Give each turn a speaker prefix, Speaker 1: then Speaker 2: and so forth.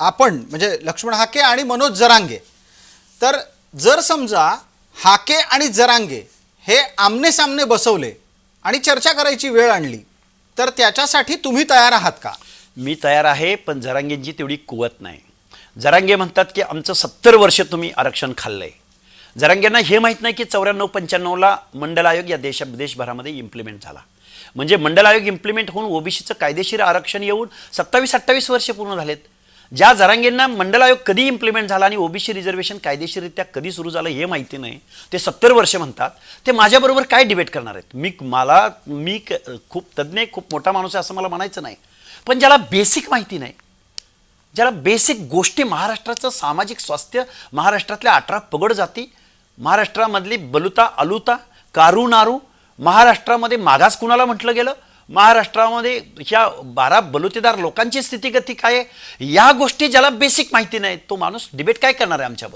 Speaker 1: आपण म्हणजे लक्ष्मण हाके आणि मनोज जरांगे. तर जर समजा हाके आणि जरांगे हे आमने सामने बसवले आणि चर्चा करायची वेळ आणली तर त्याच्यासाठी तुम्ही तयार आहात का?
Speaker 2: मी तयार आहे पण जरांगेंची तेवढी कुवत नाही. जरांगे म्हणतात की आमचं सत्तर वर्ष तुम्ही आरक्षण खाल्लंय. जरांगेंना हे माहीत नाही की चौऱ्याण्णव पंच्याण्णवला मंडल आयोग या देशा देशभरामध्ये इम्प्लिमेंट झाला. म्हणजे मंडल आयोग इम्प्लिमेंट होऊन ओबीसीचं कायदेशीर आरक्षण येऊन सत्तावीस अठ्ठावीस वर्ष पूर्ण झालेत. ज्या जरांगेंना मंडलायोग कधी इम्प्लिमेंट झाला आणि ओबीसी रिझर्वेशन कायदेशीररित्या कधी सुरू झालं हे माहिती नाही ते सत्तर वर्ष म्हणतात ते माझ्याबरोबर काय डिबेट करणार आहेत? मी मला मी क- खूप तज्ज्ञ खूप मोठा माणूस आहे असं मला म्हणायचं नाही. पण ज्याला बेसिक माहिती नाही ज्याला बेसिक गोष्टी महाराष्ट्राचं सामाजिक स्वास्थ्य महाराष्ट्रातल्या अठरा पगड जाती महाराष्ट्रामधली बलुता अलुता कारू नारू महाराष्ट्रामध्ये मागास कुणाला म्हटलं गेलं? महाराष्ट्रामध्ये ह्या बारा बलुतेदार लोकांची स्थितीगती काय आहे? या गोष्टी ज्याला बेसिक माहिती नाही तो माणूस डिबेट काय करणार आहे आमच्याबरोबर?